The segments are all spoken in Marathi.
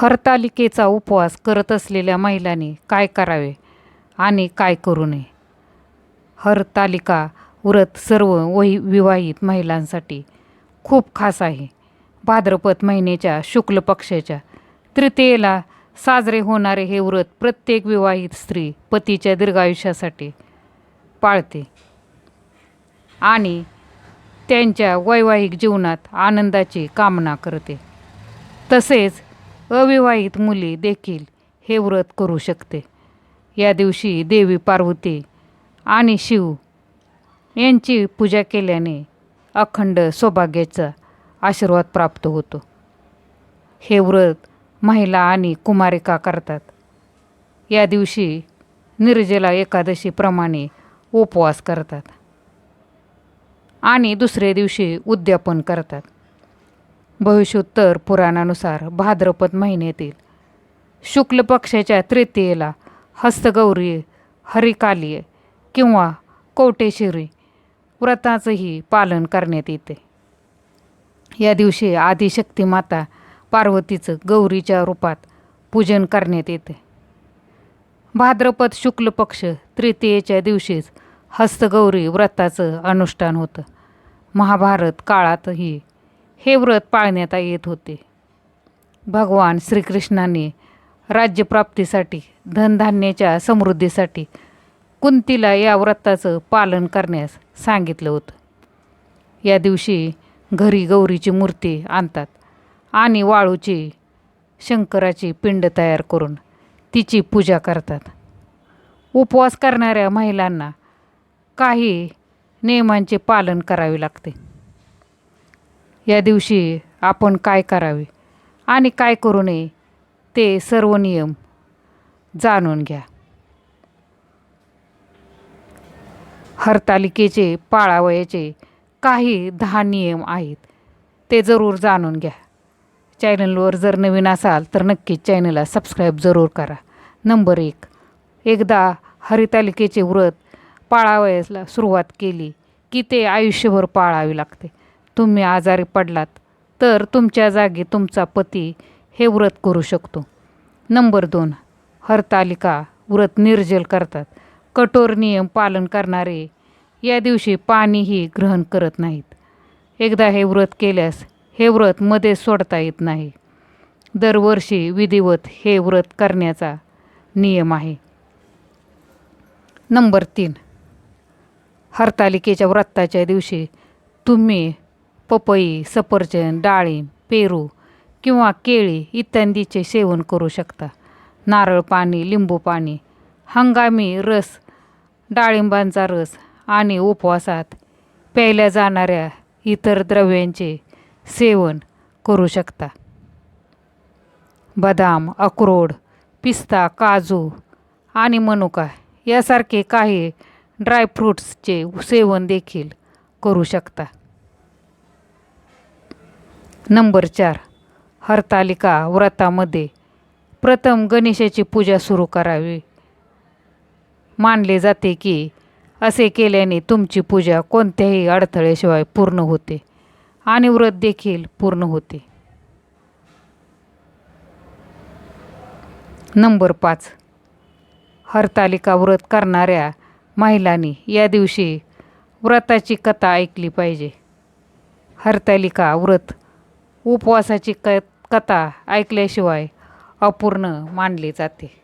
हरतालिकेचा उपवास करत असलेल्या महिलांनी काय करावे आणि काय करू नये? हरतालिका व्रत सर्व वही विवाहित महिलांसाठी खूप खास आहे. भाद्रपद महिन्याच्या शुक्ल पक्षाच्या तृतीयेला साजरे होणारे हे व्रत प्रत्येक विवाहित स्त्री पतीच्या दीर्घायुष्यासाठी पाळते आणि त्यांच्या वैवाहिक जीवनात आनंदाची कामना करते. तसेच अविवाहित मुली देखील हे व्रत करू शकते. या दिवशी देवी पार्वती आणि शिव यांची पूजा केल्याने अखंड सौभाग्याचा आशीर्वाद प्राप्त होतो. हे व्रत महिला आणि कुमारिका करतात. या दिवशी निर्जला एकादशीप्रमाणे उपवास करतात आणि दुसऱ्या दिवशी उद्यापन करतात. भविष्योत्तर पुराणानुसार भाद्रपद महिन्यातील शुक्ल पक्षाच्या तृतीयेला हस्तगौरी हरिकाली किंवा कोटेश्वरी व्रताचंही पालन करण्यात येते. या दिवशी आदिशक्ती माता पार्वतीचं गौरीच्या रूपात पूजन करण्यात येते. भाद्रपद शुक्ल पक्ष तृतीयेच्या दिवशीच हस्तगौरी व्रताचं अनुष्ठान होतं. महाभारत काळातही हे व्रत पाळण्यात येत होते. भगवान श्रीकृष्णाने राज्यप्राप्तीसाठी धनधान्याच्या समृद्धीसाठी कुंतीला या व्रताचं पालन करण्यास सांगितलं होतं. या दिवशी घरी गौरीची मूर्ती आणतात आणि वाळूची शंकराची पिंड तयार करून तिची पूजा करतात. उपवास करणाऱ्या महिलांना काही नियमांचे पालन करावे लागते. या दिवशी आपण काय करावे आणि काय करू नये ते सर्व नियम जाणून घ्या. हरतालिकेचे पाळावयाचे काही दहा नियम आहेत ते जरूर जाणून घ्या. चॅनलवर जर नवीन असाल तर नक्कीच चॅनलला सबस्क्राईब जरूर करा. नंबर एक एकदा हरितालिकेचे व्रत पाळावयाला सुरुवात केली की ते आयुष्यभर पाळावे लागते. तुम्ही आजारी पडलात तर तुमच्या जागी तुमचा पती हे व्रत करू शकतो. नंबर दोन हरतालिका व्रत निर्जल करतात. कठोर नियम पालन करणारे या दिवशी पाणीही ग्रहण करत नाहीत. एकदा हे व्रत केल्यास हे व्रत मध्ये सोडता येत नाही. दरवर्षी विधिवत हे व्रत करण्याचा नियम आहे. नंबर तीन हरतालिकेच्या व्रताच्या दिवशी तुम्ही पपई सफरचंद डाळिंब पेरू किंवा केळी इत्यादीचे सेवन करू शकता. नारळ पाणी लिंबू पाणी हंगामी रस डाळिंबांचा रस आणि उपवासात प्यायल्या जाणाऱ्या इतर द्रव्यांचे सेवन करू शकता. बदाम अक्रोड पिस्ता काजू आणि मनुका यासारखे काही ड्रायफ्रूट्सचे सेवन देखील करू शकता. नंबर चार. हरतालिका व्रतामध्ये प्रथम गणेशाची पूजा सुरू करावी. मानले जाते की असे केल्याने तुमची पूजा कोणत्याही अडथळ्याशिवाय पूर्ण होते आणि व्रत देखील पूर्ण होते. नंबर पाच. हरतालिका व्रत करणाऱ्या महिलांनी या दिवशी व्रताची कथा ऐकली पाहिजे. हरतालिका व्रत उपवासाची क कथा ऐकल्याशिवाय अपूर्ण मानली जाते.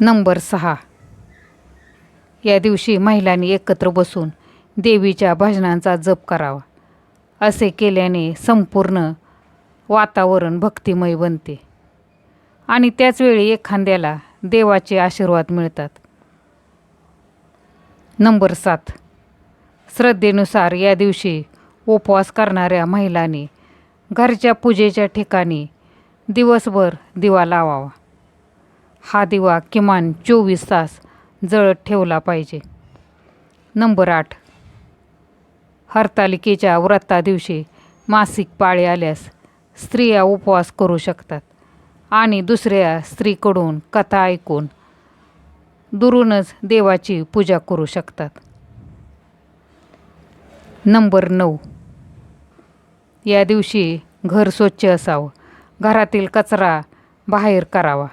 नंबर सहा. या दिवशी महिलांनी एकत्र बसून देवीच्या भजनांचा जप करावा. असे केल्याने संपूर्ण वातावरण भक्तिमय बनते. आणि त्याचवेळी एखाद्याला देवाचे आशीर्वाद मिळतात. नंबर सात. श्रद्धेनुसार या दिवशी उपवास करणाऱ्या महिलांनी घरच्या पूजेच्या ठिकाणी दिवसभर दिवा लावावा. हा दिवा किमान चोवीस तास जळत ठेवला पाहिजे. नंबर आठ. हरतालिकेच्या व्रता दिवशी मासिक पाळी आल्यास स्त्रिया उपवास करू शकतात आणि दुसऱ्या स्त्रीकडून कथा ऐकून दुरूनच देवाची पूजा करू शकतात. नंबर नऊ. या दिवशी घर स्वच्छ असावं. घरातील कचरा बाहेर करावा.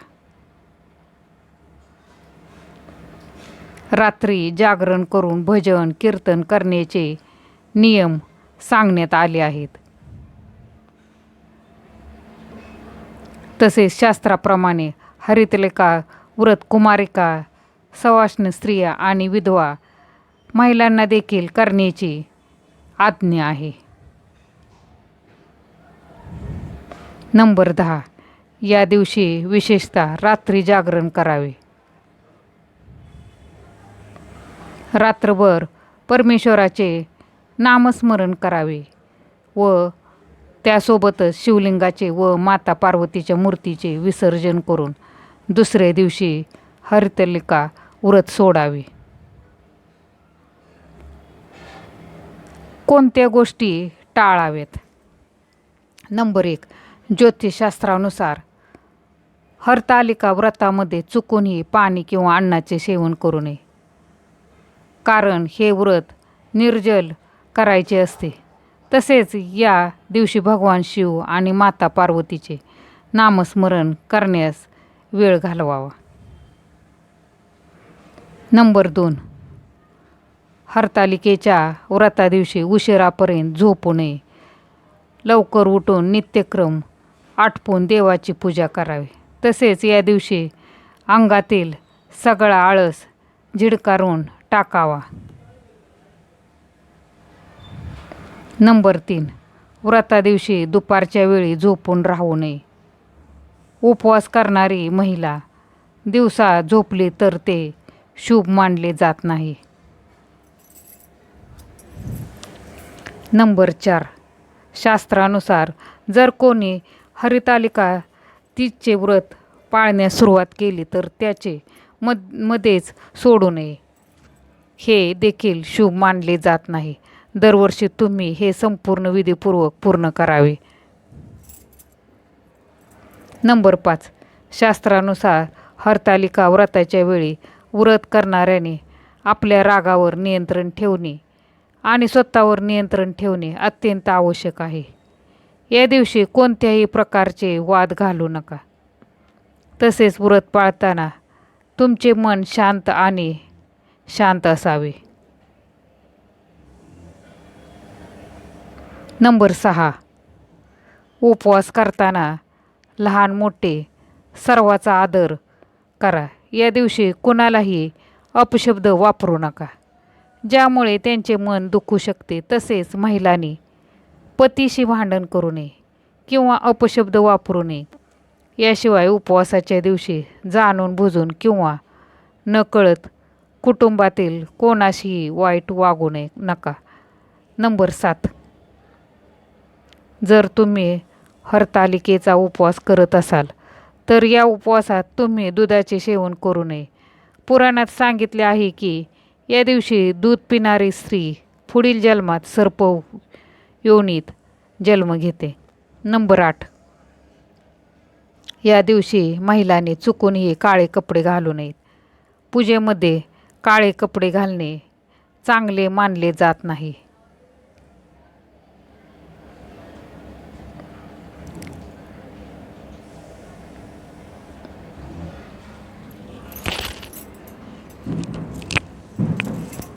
रात्री जागरण करून भजन कीर्तन करण्याचे नियम सांगण्यात आले आहेत. तसेच शास्त्राप्रमाणे हरितलेखा व्रत कुमारिका सवाष्ण स्त्रिया आणि विधवा महिलांना देखील करण्याची आज्ञा आहे. नंबर दहा. या दिवशी विशेषतः रात्री जागरण करावे. रात्रभर परमेश्वराचे नामस्मरण करावे व त्यासोबतच शिवलिंगाचे व माता पार्वतीच्या मूर्तीचे विसर्जन करून दुसऱ्या दिवशी हरितलिका व्रत सोडावे. कोणत्या गोष्टी टाळावेत? नंबर एक ज्योतिषशास्त्रानुसार हरतालिका व्रतामध्ये चुकूनही पाणी किंवा अन्नाचे सेवन करू नये. कारण हे व्रत निर्जल करायचे असते. तसेच या दिवशी भगवान शिव आणि माता पार्वतीचे नामस्मरण करण्यास वेळ घालवावा. नंबर दोन हरतालिकेच्या व्रता दिवशी उशिरापर्यंत झोपू नये लवकर उठून नित्यक्रम आटपून देवाची पूजा करावी. तसेच या दिवशी अंगातील सगळा आळस झिडकारून टाकावा. नंबर तीन. व्रता दिवशी दुपारच्या वेळी झोपून राहू नये. उपवास करणारी महिला दिवसा झोपली तर ते शुभ मानले जात नाही. नंबर चार. शास्त्रानुसार जर कोणी हरितालिका तिचे व्रत पाळण्यास सुरुवात केली तर त्याचे मद मध्येच सोडू नये. हे देखील शुभ मानले जात नाही. दरवर्षी तुम्ही हे संपूर्ण विधीपूर्वक पूर्ण करावे. नंबर पाच. शास्त्रानुसार हरतालिका व्रताच्या वेळी व्रत करणाऱ्याने आपल्या रागावर नियंत्रण ठेवणे आणि स्वतःवर नियंत्रण ठेवणे अत्यंत आवश्यक आहे. या दिवशी कोणत्याही प्रकारचे वाद घालू नका. तसेच व्रत पाळताना तुमचे मन शांत आणि शांत असावे. नंबर सहा. उपवास करताना लहान मोठे सर्वाचा आदर करा. या दिवशी कुणालाही अपशब्द वापरू नका. ज्यामुळे त्यांचे मन दुखू शकते तसेच महिलांनी पतीशी भांडण करू नये किंवा अपशब्द वापरू नये. याशिवाय उपवासाच्या दिवशी जाणून बुजून किंवा नकळत कुटुंबातील कोणाशीही वाईट वागू नये नका. नंबर सात. जर तुम्ही हरतालिकेचा उपवास करत असाल तर या उपवासात तुम्ही दुधाचे सेवन करू नये. पुराणात सांगितले आहे की या दिवशी दूध पिणारी स्त्री पुढील जन्मात सर्प योनीत जन्म घेते. नंबर आठ. या दिवशी महिलांनी चुकूनही काळे कपडे घालू नयेत. पूजेमध्ये काळे कपडे घालणे चांगले मानले जात नाही.